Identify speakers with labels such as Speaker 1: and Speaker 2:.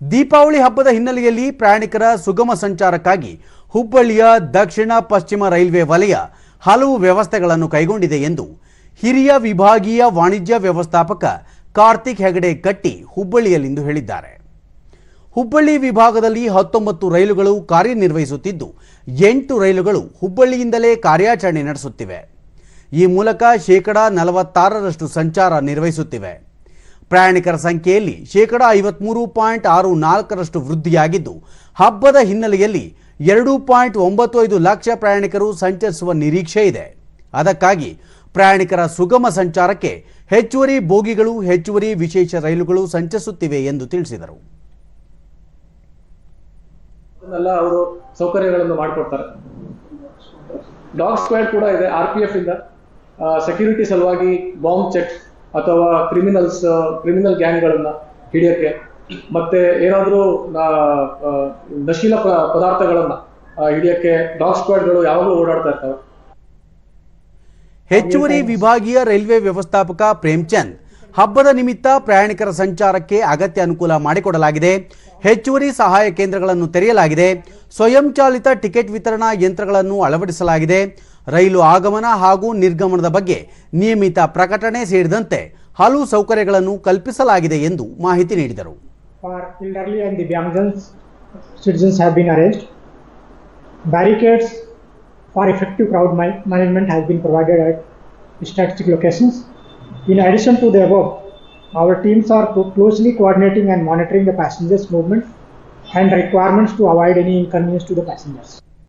Speaker 1: ದೀಪಾವಳಿ ಹಬ್ಬದ ಹಿನ್ನೆಲೆಯಲ್ಲಿ ಪ್ರಯಾಣಿಕರ ಸುಗಮ ಸಂಚಾರಕ್ಕಾಗಿ ಹುಬ್ಬಳ್ಳಿಯ ದಕ್ಷಿಣ ಪಶ್ಚಿಮ ರೈಲ್ವೆ ವಲಯ ಹಲವು ವ್ಯವಸ್ಥೆಗಳನ್ನು ಕೈಗೊಂಡಿದೆ ಎಂದು ಹಿರಿಯ ವಿಭಾಗೀಯ ವಾಣಿಜ್ಯ ವ್ಯವಸ್ಥಾಪಕ ಕಾರ್ತಿಕ್ ಹೆಗಡೆ ಕಟ್ಟಿ ಹುಬ್ಬಳ್ಳಿಯಲ್ಲಿಂದು ಹೇಳಿದ್ದಾರೆ. ಹುಬ್ಬಳ್ಳಿ ವಿಭಾಗದಲ್ಲಿ ಹತ್ತೊಂಬತ್ತು ರೈಲುಗಳು ಕಾರ್ಯನಿರ್ವಹಿಸುತ್ತಿದ್ದು, ಎಂಟು ರೈಲುಗಳು ಹುಬ್ಬಳ್ಳಿಯಿಂದಲೇ ಕಾರ್ಯಾಚರಣೆ ನಡೆಸುತ್ತಿವೆ. ಈ ಮೂಲಕ ಶೇಕಡಾ ನಲವತ್ತಾರರಷ್ಟು ಸಂಚಾರ ನಿರ್ವಹಿಸುತ್ತಿವೆ. ಪ್ರಯಾಣಿಕರ ಸಂಖ್ಯೆಯಲ್ಲಿ ಶೇಕಡಾ ಐವತ್ಮೂರು ಪಾಯಿಂಟ್ ಆರು ನಾಲ್ಕರಷ್ಟು ವೃದ್ಧಿಯಾಗಿದ್ದು, ಹಬ್ಬದ ಹಿನ್ನೆಲೆಯಲ್ಲಿ ಎರಡು ಪಾಯಿಂಟ್ ಒಂಬತ್ತು ಐದು ಲಕ್ಷ ಪ್ರಯಾಣಿಕರು ಸಂಚರಿಸುವ ನಿರೀಕ್ಷೆ ಇದೆ. ಅದಕ್ಕಾಗಿ ಪ್ರಯಾಣಿಕರ ಸುಗಮ ಸಂಚಾರಕ್ಕೆ ಹೆಚ್ಚುವರಿ ಬೋಗಿಗಳು, ಹೆಚ್ಚುವರಿ ವಿಶೇಷ ರೈಲುಗಳು ಸಂಚರಿಸುತ್ತಿವೆ ಎಂದು ತಿಳಿಸಿದರು.
Speaker 2: ಅವರು ಸೌಕರ್ಯಗಳನ್ನು ಮಾಡಿಕೊಡ್ತಾರೆ. ಡಾಗ್ ಸ್ಕ್ವಾಡ್ ಕೂಡ ಇದೆ, ಆರ್ ಇಂದ. ಸೆಕ್ಯೂರಿಟಿ ಸಲುವಾಗಿ ಬಾಂಬ್ ಚೆಕ್ ಅಥವಾ ಕ್ರಿಮಿನಲ್ಸ್ ಕ್ರಿಮಿನಲ್ ಗ್ಯಾಂಗ್ಗಳನ್ನ ಹಿಡಿಯಕ್ಕೆ. ಮತ್ತೆ ಏನಾದರೂ ನಶೀಲ ಪದಾರ್ಥಗಳನ್ನು ಹಿಡಿಯಕ್ಕೆ ಡಾಗ್ ಸ್ಕ್ವಾಡ್ಗಳು ಯಾವಾಗಲೂ ಓಡಾಡ್ತಾ ಇರ್ತವೆ.
Speaker 1: ಹೆಚ್ಚುವರಿ ವಿಭಾಗೀಯ ರೈಲ್ವೆ ವ್ಯವಸ್ಥಾಪಕ ಪ್ರೇಮ್ಚಂದ್ ಹಬ್ಬದ ನಿಮಿತ್ತ ಪ್ರಯಾಣಿಕರ ಸಂಚಾರಕ್ಕೆ ಅಗತ್ಯ ಅನುಕೂಲ ಮಾಡಿಕೊಡಲಾಗಿದೆ ಹೆಚ್ಚುವರಿ ಸಹಾಯ ಕೇಂದ್ರಗಳನ್ನು ತೆರೆಯಲಾಗಿದೆ ಸ್ವಯಂಚಾಲಿತ ಟಿಕೆಟ್ ವಿತರಣಾ ಯಂತ್ರಗಳನ್ನು ಅಳವಡಿಸಲಾಗಿದೆ ರೈಲು ಆಗಮನ ಹಾಗೂ ನಿರ್ಗಮನದ ಬಗ್ಗೆ ನಿಯಮಿತ ಪ್ರಕಟಣೆ ಸೇರಿದಂತೆ ಹಲವು ಸೌಕರ್ಯಗಳನ್ನು ಕಲ್ಪಿಸಲಾಗಿದೆ ಎಂದು ಮಾಹಿತಿ ನೀಡಿದರು.
Speaker 3: Barricades for effective crowd management has been provided at strategic. In addition to the above, our teams are closely coordinating and monitoring the passengers' movement and requirements to avoid any inconvenience to the passengers.